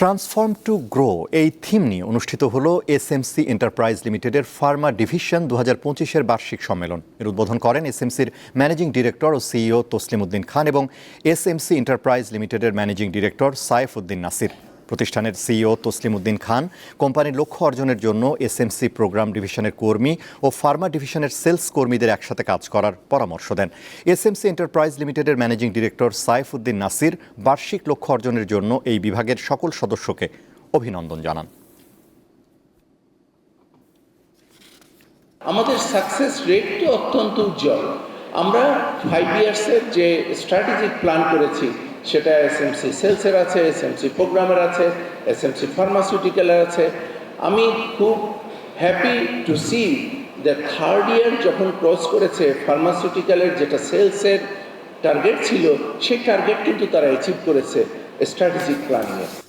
Transform to grow এই theme নিয়ে অনুষ্ঠিত হলো এসএমসি এন্টারপ্রাইজ লিমিটেডের ফার্মা ডিভিশন দু হাজার পঁচিশের বার্ষিক সম্মেলন। এর উদ্বোধন করেন এসএমসির ম্যানেজিং ডিরেক্টর ও সিইও তসলিম উদ্দিন খান এবং এসএমসি এন্টারপ্রাইজ লিমিটেডের ম্যানেজিং ডিরেক্টর সাইফ উদ্দিন নাসির। প্রতিষ্ঠানের সিইও তসলিম উদ্দিন খান, কোম্পানির লক্ষ্য অর্জনের জন্য এসএমসি প্রোগ্রাম ডিভিশনের কর্মী ও ফার্মা ডিভিশনের সেলস কর্মীদের একসাথে কাজ করার পরামর্শ দেন। এসএমসি এন্টারপ্রাইজ লিমিটেডের ম্যানেজিং ডিরেক্টর সাইফ উদ্দিন নাসির বার্ষিক লক্ষ্য অর্জনের জন্য এই বিভাগের সকল সদস্যকে অভিনন্দন জানান। আমাদের সাকসেস রেটটি অত্যন্ত উজ্জ্বল। আমরা ফাইভ ইয়ার্সের যে স্ট্র্যাটেজিক প্ল্যান করেছি সেটা এসএমসি সেলসের আছে এসএমসি প্রোগ্রামের আছে এসএমসি ফার্মাসিউটিক্যালের আছে। আমি খুব happy to see the third year যখন ক্রস করেছে ফার্মাসিউটিক্যালের যেটা সেলসের টার্গেট ছিল, সেই টার্গেট কিন্তু তারা অ্যাচিভ করেছে স্ট্র্যাটেজিক প্ল্যানিংয়ে